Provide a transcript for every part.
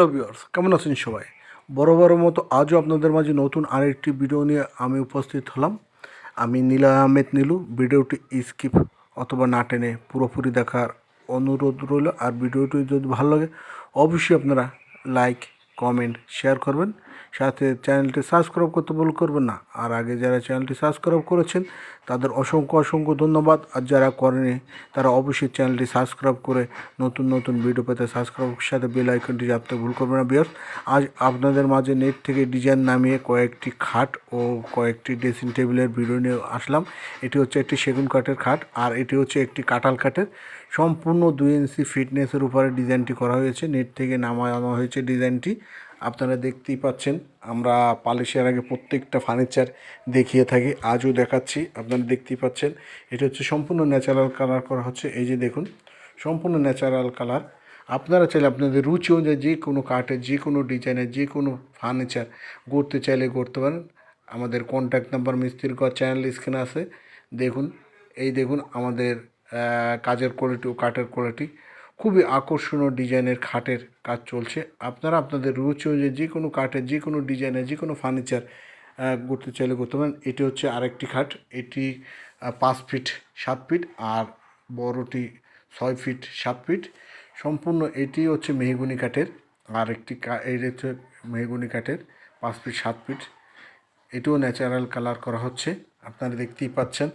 Hello viewers কেমন আছেন সবাই? বড় বড় মতো আজও আপনাদের মাঝে নতুন আরেকটি ভিডিও নিয়ে আমি উপস্থিত হলাম। আমি নীলা আহমেদ নীলু, ভিডিওটি স্কিপ অথবা না টেনে পুরোপুরি দেখার অনুরোধ রইল। আর ভিডিওটি যদি ভালো লাগে, অবশ্যই আপনারা লাইক কমেন্ট শেয়ার করবেন। সাথে চ্যানেলটি সাবস্ক্রাইব করতে ভুল করবেন না। আর আগে যারা চ্যানেলটি সাবস্ক্রাইব করেছেন, তাদের অসংখ্য অসংখ্য ধন্যবাদ। আর যারা করেনি তারা অবশ্যই চ্যানেলটি সাবস্ক্রাইব করে নতুন নতুন ভিডিও পেতে সাবস্ক্রাইবের সাথে বেল আইকনটি চাপতে ভুল করবেন না বিয়ার আজ আপনাদের মাঝে নেট থেকে ডিজাইন নামিয়ে কয়েকটি খাট ও কয়েকটি ড্রেসিং টেবিলের ভিডিও নিয়ে আসলাম। এটি হচ্ছে একটি সেগুন কাঠের খাট, আর এটি হচ্ছে একটি কাঁঠাল কাঠের। সম্পূর্ণ দুই ইঞ্চি ফিটনেসের উপরে ডিজাইনটি করা হয়েছে। নেট থেকে নামানো হয়েছে ডিজাইনটি। আপনারা দেখতেই পাচ্ছেন, আমরা পালিশের আগে প্রত্যেকটা ফার্নিচার দেখিয়ে থাকি, আজও দেখাচ্ছি, আপনারা দেখতেই পাচ্ছেন, এটা হচ্ছে সম্পূর্ণ ন্যাচারাল কালার করা হচ্ছে, এই যে দেখুন, সম্পূর্ণ ন্যাচারাল কালার আপনারা চাইলে আপনাদের রুচি অনুযায়ী যে কোনো কাঠের যে কোনো ডিজাইনের যে কোনো ফার্নিচার গড়তে চাইলে গড়তে পারেন। আমাদের কন্ট্যাক্ট নাম্বার মিস্ত্রির ঘর চ্যানেল স্ক্রিনে আছে। দেখুন, এই দেখুন আমাদের কাজের কোয়ালিটি ও কাঠের কোয়ালিটি খুবই আকর্ষণীয় ডিজাইনের খাটের কাজ চলছে। আপনারা আপনাদের রুচি অনুযায়ী যে কোনো কাঠের, যে কোনো ডিজাইনের, যে কোনো ফার্নিচার করতে চাইলে করতে পারেন। এটি হচ্ছে আরেকটি খাট। এটি পাঁচ ফিট সাত ফিট আর বড়টি ছয় ফিট সাত ফিট। সম্পূর্ণ এটি হচ্ছে মেহগুনি কাঠের। আর একটি এই হচ্ছে মেহগুনি কাঠের, পাঁচ ফিট সাত ফিট। এটিও ন্যাচারাল কালার করা হচ্ছে। আপনারা দেখতেই পাচ্ছেন।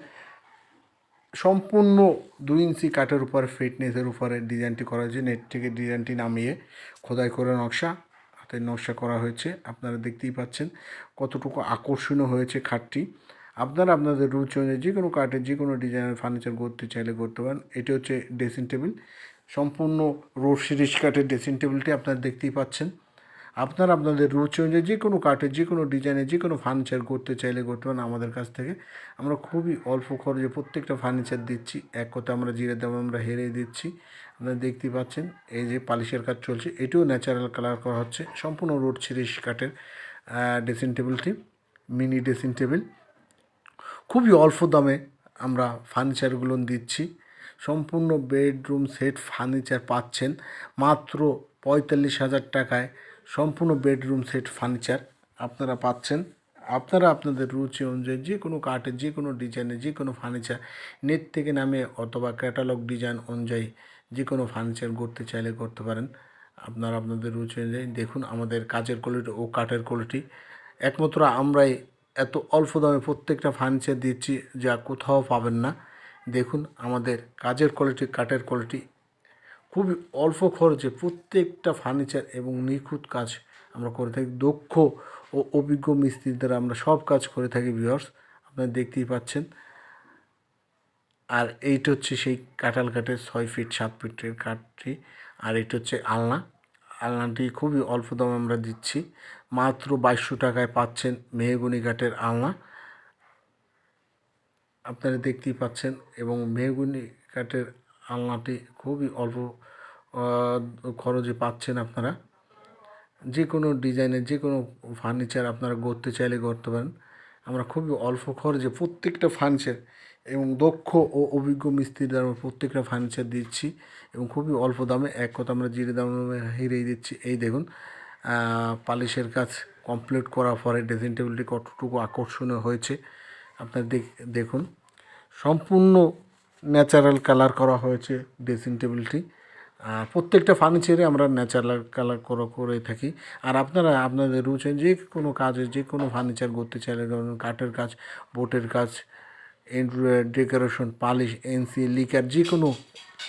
সম্পূর্ণ দুই ইঞ্চি কাঠের উপরে ফিটনেসের উপরে ডিজাইনটি করা হয়েছে নেট থেকে ডিজাইনটি নামিয়ে খোদাই করে নকশা হাতের নকশা করা হয়েছে। আপনারা দেখতেই পাচ্ছেন কতটুকু আকর্ষণীয় হয়েছে খাটটি। আপনারা আপনাদের রুচি অনুযায়ী যে কোনো কাঠের যে কোনো ডিজাইনের ফার্নিচার করতে চাইলে করতে পারেন। এটি হচ্ছে ড্রেসিং টেবিল। সম্পূর্ণ রোড সিরিজ কাঠের ড্রেসিং টেবিলটি আপনারা দেখতেই পাচ্ছেন। আপনারা আপনাদের রুচি অনুযায়ী যে কোনো কাঠের যে কোনো ডিজাইনের যে কোনো ফার্নিচার করতে চাইলে করতে পারেন আমাদের কাছ থেকে। আমরা খুবই অল্প খরচে প্রত্যেকটা ফার্নিচার দিচ্ছি। এক কথা আমরা জিরে দাম আমরা হেরে দিচ্ছি। আপনারা দেখতেই পাচ্ছেন, এই যে পালিশের কাজ চলছে, এটিও ন্যাচারাল কালার করা হচ্ছে। সম্পূর্ণ রোড সিরিজ কাঠের ড্রেসিং টেবিলটি মিনি ড্রেসিং টেবিল খুবই অল্প দামে আমরা ফার্নিচারগুলো দিচ্ছি। সম্পূর্ণ বেডরুম সেট ফার্নিচার পাচ্ছেন। মাত্র পঁয়তাল্লিশ হাজার টাকায় সম্পূর্ণ বেডরুম সেট ফার্নিচার আপনারা পাচ্ছেন। আপনারা আপনাদের রুচি অনুযায়ী যে কোনো কাঠের যে কোনো ডিজাইনের যে কোনো ফার্নিচার, নেট থেকে নামে অথবা ক্যাটালগ ডিজাইন অনুযায়ী যে কোনো ফার্নিচার করতে চাইলে করতে পারেন। আপনারা আপনাদের রুচি অনুযায়ী দেখুন আমাদের কাজের কোয়ালিটি ও কাঠের কোয়ালিটি একমাত্র আমরাই এত অল্প দামে প্রত্যেকটা ফার্নিচার দিচ্ছি যা কোথাও পাবেন না। দেখুন আমাদের কাজের কোয়ালিটি কাঠের কোয়ালিটি খুবই অল্প খরচে প্রত্যেকটা ফার্নিচার এবং নিখুঁত কাজ আমরা করে থাকি। দক্ষ ও অভিজ্ঞ মিস্ত্রির দ্বারা আমরা সব কাজ করে থাকি ভিউয়ার্স আপনারা দেখতেই পাচ্ছেন। আর এইটা হচ্ছে সেই কাঁঠাল কাঠের ছয় ফিট সাত ফিটের কাঠটি। আর এটা হচ্ছে আলনা। আলনাটি খুবই অল্প দামে আমরা দিচ্ছি। মাত্র বাইশশো টাকায় পাচ্ছেন মেহগুনি কাঠের আলনা। আপনারা দেখতেই পাচ্ছেন এবং মেহগুনি কাঠের আলনাটি খুবই অল্প খরচে পাচ্ছেন আপনারা। যে কোনো ডিজাইনের যে কোনো ফার্নিচার আপনারা গড়তে চাইলে গড়তে পারেন। আমরা খুবই অল্প খরচে প্রত্যেকটা ফার্নিচার এবং দক্ষ ও অভিজ্ঞ মিস্ত্রির দ্বারা আমরা প্রত্যেকটা ফার্নিচার দিচ্ছি এবং খুবই অল্প দামে, এক কথা আমরা জিরে দামে হিরেই দিচ্ছি। এই দেখুন পালিশের কাজ কমপ্লিট করার পরে ড্রেসিং টেবিলটি কতটুকু আকর্ষণীয় হয়েছে, আপনার দেখ- দেখুন। সম্পূর্ণ ন্যাচারাল কালার করা হয়েছে ড্রেসিং টেবিলটি আর প্রত্যেকটা ফার্নিচারে আমরা ন্যাচারাল কালার করে করে থাকি। আর আপনারা, আপনাদের রুচি, যে কোনো কাজে, যে কোনো ফার্নিচার করতে চাইলে, ধরুন কাঠের কাজ বোটের কাজ ডেকোরেশন পালিশ এনসি লিকার যে কোনো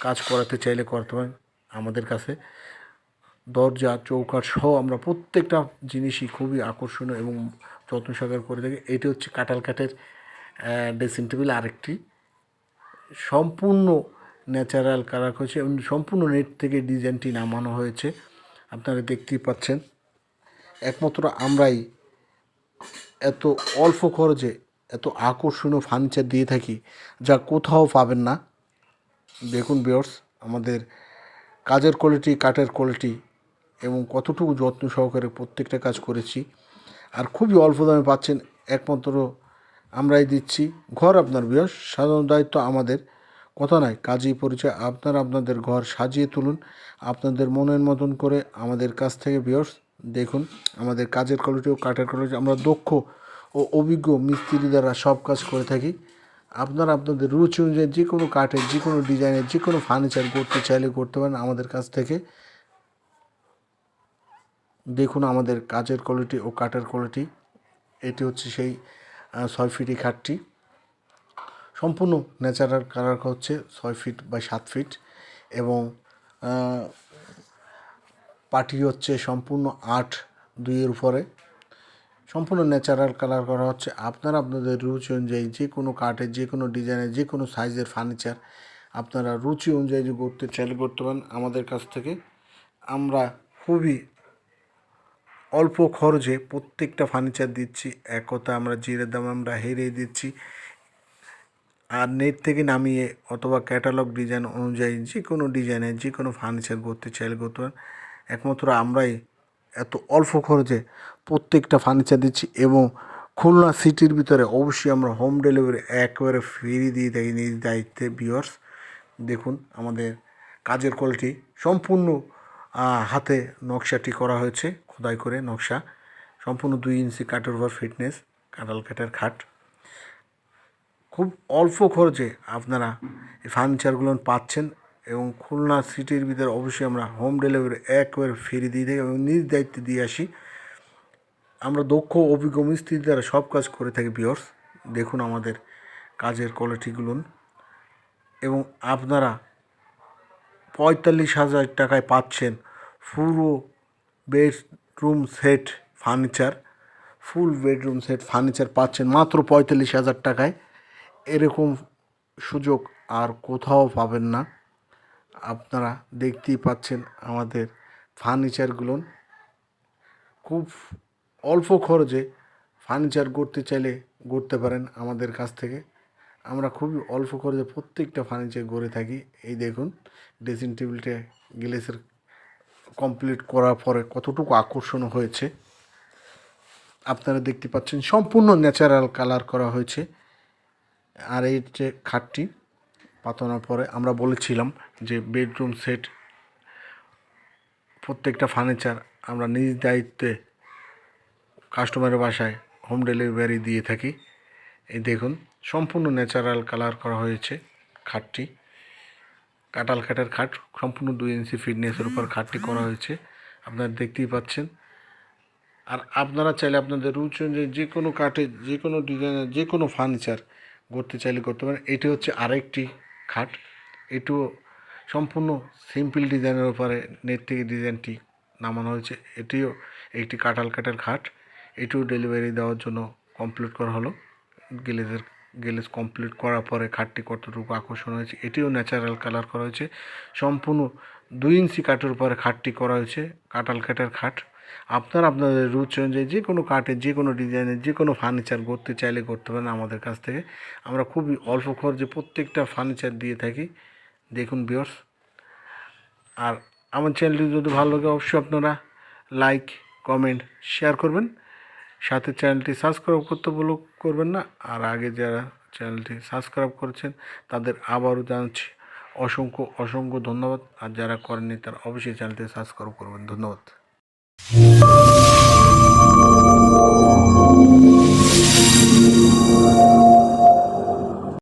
কাজ করাতে চাইলে করতে পারেন আমাদের কাছে। দরজা, চৌকাঠ সহ আমরা প্রত্যেকটা জিনিসই খুবই আকর্ষণীয় এবং যত্ন সহকারে করে থাকি। এটি হচ্ছে কাঁঠাল কাঠের ড্রেসিং টেবিল আরেকটি। সম্পূর্ণ ন্যাচারাল কালার করেছে এবং সম্পূর্ণ নেট থেকে ডিজাইনটি নামানো হয়েছে। আপনারা দেখতেই পাচ্ছেন। একমাত্র আমরাই এত অল্প খরচে, এত আকর্ষণীয় ফার্নিচার দিয়ে থাকি যা কোথাও পাবেন না। দেখুন বিয়র্স আমাদের কাজের কোয়ালিটি কাঠের কোয়ালিটি এবং কতটুকু যত্ন সহকারে প্রত্যেকটা কাজ করেছি। আর খুবই অল্প দামে পাচ্ছেন একমাত্র আমরাই দিচ্ছি। ঘর আপনার বিয়স সাধারণ দায়িত্ব আমাদের। কথা নয় কাজেই পরিচয়। আপনারা আপনাদের ঘর সাজিয়ে তুলুন। আপনাদের মনের মতন করে আমাদের কাছ থেকে বিয়র্স দেখুন, আমাদের কাজের কোয়ালিটি ও কাঠের কোয়ালিটি আমরা দক্ষ ও অভিজ্ঞ মিস্ত্রি দ্বারা সব কাজ করে থাকি। আপনারা আপনাদের রুচি অনুযায়ী যে কোনো কাঠের, যে কোনো ডিজাইনের, যে কোনো ফার্নিচার করতে চাইলে করতে পারেন আমাদের কাছ থেকে। দেখুন আমাদের কাজের কোয়ালিটি ও কাঠের কোয়ালিটি এটি হচ্ছে সেই ছয় ফিটি খাটটি। সম্পূর্ণ ন্যাচারাল কালার হচ্ছে ছয় ফিট বাই সাত ফিট এবং পাটি হচ্ছে সম্পূর্ণ আট দুইয়ের উপরে। সম্পূর্ণ ন্যাচারাল কালার করা হচ্ছে। আপনারা আপনাদের রুচি অনুযায়ী যে কোনো কাঠের, যে কোনো ডিজাইনের, যে কোনো সাইজের ফার্নিচার আপনারা রুচি অনুযায়ী যে করতে চাইলে করতে পারেন। আমাদের কাছ থেকে আমরা খুবই অল্প খরচে প্রত্যেকটা ফার্নিচার দিচ্ছি। এক কথা আমরা জিরের দাম আমরা হেরে দিচ্ছি। আর নেট থেকে নামিয়ে অথবা ক্যাটালগ ডিজাইন অনুযায়ী যে কোনো ডিজাইনে যে কোনো ফার্নিচার করতে চাইলে করতে পারেন। একমাত্র আমরাই এত অল্প খরচে প্রত্যেকটা ফার্নিচার দিচ্ছি এবং খুলনা সিটির ভিতরে অবশ্যই আমরা হোম ডেলিভারি একবারে ফ্রি দিয়ে থাকি নিজ দায়িত্বে বিয়ার্স দেখুন, আমাদের কাজের কোয়ালিটি সম্পূর্ণ হাতে নকশাটি করা হয়েছে, খোদাই করে নকশা। সম্পূর্ণ দুই ইঞ্চি কাঠের উপর ফিটনেস কাঁটাল কাঠের খাট। খুব অল্প খরচে আপনারা এই ফার্নিচারগুলো পাচ্ছেন এবং খুলনা সিটির ভিতরে অবশ্যই আমরা হোম ডেলিভারি একবারে ফ্রি দিয়ে দিই এবং নিজ দায়িত্বে দিয়ে আসি। আমরা দক্ষ, অভিজ্ঞ মিস্ত্রি দ্বারা সব কাজ করে থাকি বিয়র্স দেখুন আমাদের কাজের কোয়ালিটিগুলো এবং আপনারা পঁয়তাল্লিশ হাজার টাকায় পাচ্ছেন পুরো bedroom set furniture, full bedroom set furniture পাচ্ছেন মাত্র পঁয়তাল্লিশ হাজার টাকায়। এরকম সুযোগ আর কোথাও পাবেন না। আপনারা দেখতেই পাচ্ছেন আমাদের ফার্নিচারগুলো। খুব অল্প খরচে ফার্নিচার করতে চাইলে করতে পারেন আমাদের কাছ থেকে। আমরা খুবই অল্প খরচে প্রত্যেকটা ফার্নিচার গড়ে থাকি। এই দেখুন, ড্রেসিং টেবিলটা, গ্লেসের কমপ্লিট করার পরে কতটুকু আকর্ষণ হয়েছে, আপনারা দেখতে পাচ্ছেন সম্পূর্ণ ন্যাচারাল কালার করা হয়েছে। আর এই যে খাটটি পাতানোর পরে আমরা বলেছিলাম যে বেডরুম সেট প্রত্যেকটা ফার্নিচার আমরা নিজ দায়িত্বে কাস্টমারের বাসায় হোম ডেলিভারি দিয়ে থাকি। এই দেখুন, সম্পূর্ণ ন্যাচারাল কালার করা হয়েছে খাটটি। কাটাল খাটের খাট সম্পূর্ণ দুই ইঞ্চি ফিটনেসের উপর খাটটি করা হয়েছে। আপনারা দেখতেই পাচ্ছেন। আর আপনারা চাইলে আপনাদের রুচি অনুযায়ী যে কোনো কাঠে যে কোনো ডিজাইনের যে কোনো ফার্নিচার করতে চাইলে করতে পারেন। এটি হচ্ছে আরেকটি খাট। এটিও সম্পূর্ণ সিম্পল ডিজাইনের উপরে নেট থেকে ডিজাইনটি নামানো হয়েছে। এটিও একটি কাটাল কাঠের খাট। এটিও ডেলিভারি দেওয়ার জন্য কমপ্লিট করা হলো। গেলেজের গেলেজ কমপ্লিট করার পরে খাটটি কতটুকু আকর্ষণ হয়েছে, এটিও ন্যাচারাল কালার করা হয়েছে। সম্পূর্ণ দুই ইঞ্চি কাঠের উপরে খাটটি করা হয়েছে কাটাল কাঠের খাট। আপনারা আপনাদের রুচি অনুযায়ী যে কোনো কাঠের যে কোনো ডিজাইনের যে কোনো ফার্নিচার করতে চাইলে করতে পারেন আমাদের কাছ থেকে। আমরা খুবই অল্প খরচে প্রত্যেকটা ফার্নিচার দিয়ে থাকি। দেখুন বিয়র্স আর আমার চ্যানেলটি যদি ভালো লাগে, অবশ্যই আপনারা লাইক কমেন্ট শেয়ার করবেন। সাথে চ্যানেলটি সাবস্ক্রাইব করতে বলো করবেন না। আর আগে যারা চ্যানেলটি সাবস্ক্রাইব করেছেন, তাদের আবারও জানাচ্ছি অসংখ্য অসংখ্য ধন্যবাদ। আর যারা করেননি, তারা অবশ্যই চ্যানেলটি সাবস্ক্রাইব করবেন। ধন্যবাদ।